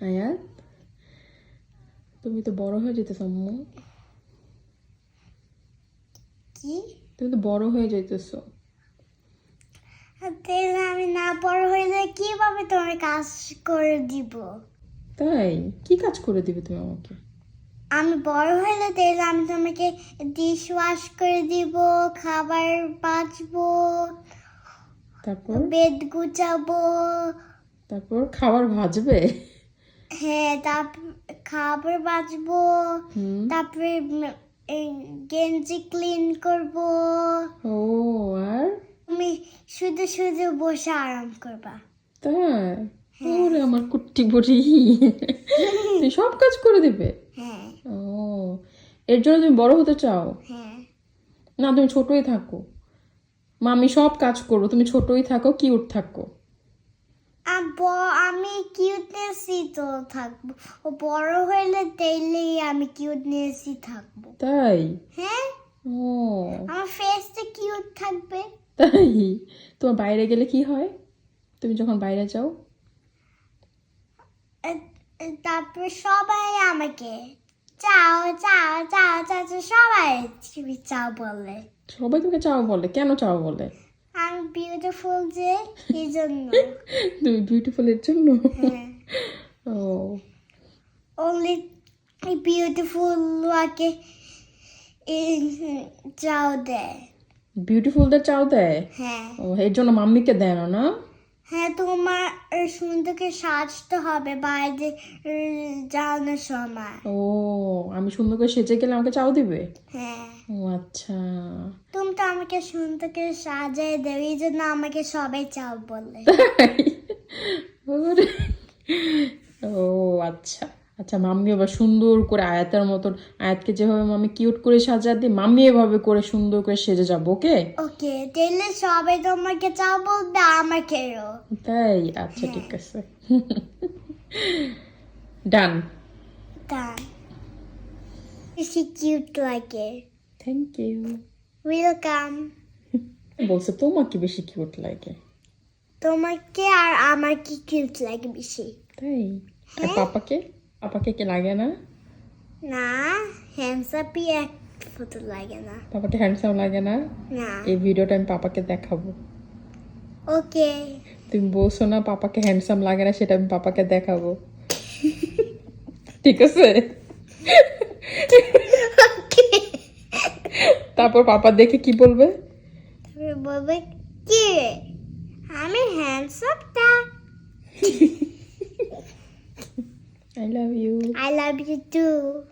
আয়াত তুমি তো বড় হয়ে যেতেছ আম্মু। কি? তুমি তো বড় হয়ে যাইতেছো আমি না বড় হইলে কীভাবে তোমার কাজ করে দিব? তাই? কি কাজ করে দিবে তুমি আমাকে? আমি বড় হইলে তাহলে আমি তোমাকে ডিশ ওয়াশ করে দিব খাবার বাঁচবো তারপর? বেড গুছাবো। তারপর খাবার ভাজবে? হ্যাঁ তারপর খাবার বাঁচবো। তারপরে গেঞ্জি ক্লিন করব। ও আর? তুমি শুধু শুধু বসে আরাম করবা। তাই? ওরে আমার কুট্টি বুড়ি তুমি সব কাজ করে দিবে? হ্যাঁ। ও এর জন্য তুমি বড় হতে চাও? হ্যাঁ। না তুমি ছোটই থাকো। মামি সব কাজ করব তুমি ছোটই থাকো কিউট থাকো। আমি কিউটনেসই তো থাকব। ও বড় হইলে তাইলেই আমি কিউটনেসই থাকব। তাই? হ্যাঁ? ও। আমার ফেসটা কিউট থাকবে। তাই? তোমার বাইরে গেলে কি হয়? তুমি যখন বাইরে যাও? তারপর সবাই আমাকে চাও চাও চাও চাও সবাই চাও বলে। সবাই তোমাকে চাও বলে? কেন চাও বলে? আমি বিউটিফুল যে এই জন্য। তুমি বিউটিফুল এর জন্য? হ্যাঁ। ও। Only বিউটিফুল ওয়াকে চাও দেয়। বিউটিফুল দা চাও দেয়? হ্যাঁ। ও এর জন্য মাম্মিকে দেন না? হ্যাঁ তোমার সুন্দরকে সাজতে হবে বাইরে যাওয়ানোর সময়। ও আমি সুন্দর করে সেজে গেলে আমাকে চাও দিবে? হ্যাঁ। ও আচ্ছা। তুমি তো আমাকে সুন্দরকে সাজিয়ে দেবে এই জন্য আমাকে সবাই চাও বলে। ও আচ্ছা। আচ্ছা মাম্মি এবার সুন্দর করে আয়াতের মতন আয়াতকে যেভাবে মাম্মি কিউট করে সাজা দিই মাম্মি এভাবে করে সুন্দর করে সেজে যাব ওকে? ওকে তাহলে সবাই তোমাকে চাও বলবে আমাকেও তাই? আচ্ছা ঠিক আছে। ডান তা বেশি কিউট লাগে থ্যাংক ইউ ওয়েলকাম বলছে তোমাকে বেশি কিউট লাগে। তোমাকে আর আমার কি কিউট লাগে বেশি। তাই? আর পাপাকে? পাপাকে কি লাগে না না হ্যান্ডসাপই এক ফটো লাগে না পাপাকে হ্যান্ডসাম লাগে না না এই ভিডিওটা আমি পাপাকে দেখাবো ওকে তুমি বলছো না পাপাকে হ্যান্ডসাম লাগে না সেটা আমি পাপাকে দেখাবো ঠিক আছে তারপর পাপা দেখে কি বলবে বলবে কি? আমি হ্যান্ডসামটা I love you. I love you too.